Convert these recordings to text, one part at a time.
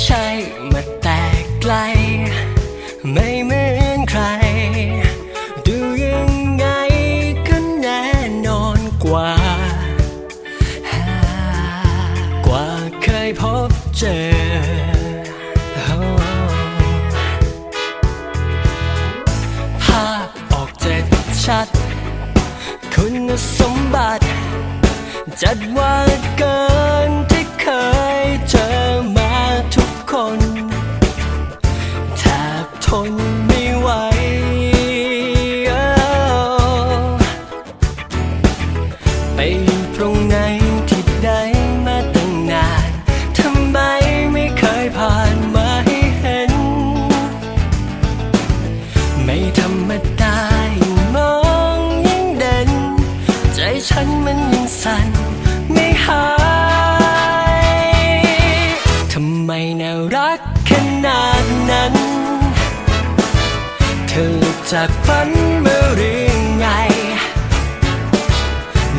ใช่มาแตกไกล ไม่เหมือนใคร ดูยังไงก็แนนอนกว่า กว่าเคยพบเจอชัด จัดว่าเกินที่เคยเจอมาทุกคนแทบทนไม่ไหว จากฝันเมื่อหรือไง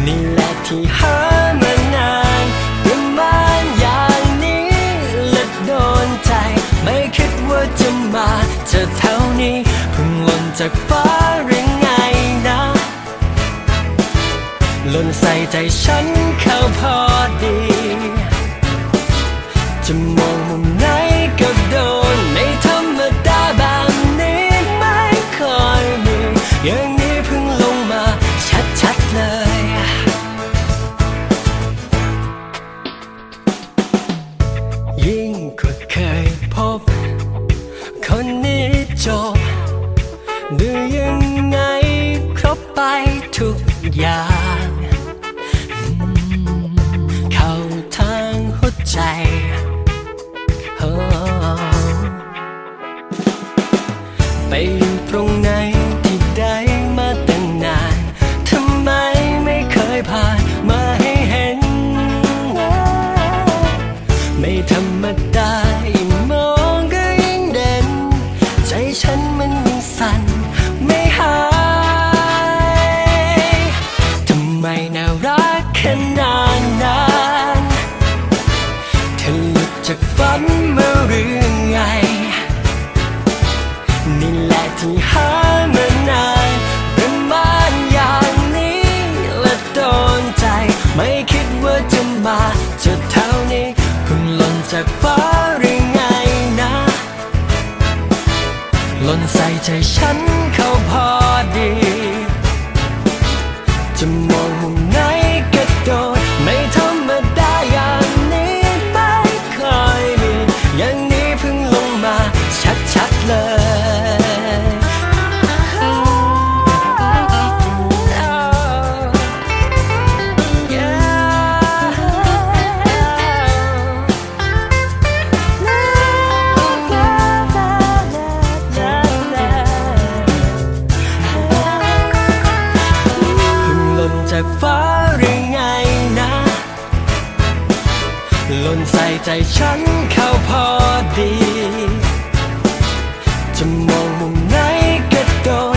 นี่แหละที่หามานานประมาณอย่างนี้และโดนใจ ไม่คิดว่าจะมาเจอเท่านี้เพิ่งหล่นจากฟ้าหรือไงนะหล่นใส่ใจฉันเข้าพอดี จะมองมุมไหน ย่างเข้าทางหัวใจโอ้ไปอยู่ตรงไหนที่ได้มาตั้งนานทำไมไม่เคยผ่านมาให้เห็น ไม่ธร ดจากฝันเมื่อหรือไง นี่แหละที่หามานานประมาณอย่างนี้และโดนใจ ไม่คิดว่าจะมาเจอเท่านี้เพิ่งหล่นจากฟ้าหรือไงนะ หล่นใส่ใจฉัน หล่นใส่ใจฉันเข้าพอดี จะมองมุมไหนก็โดน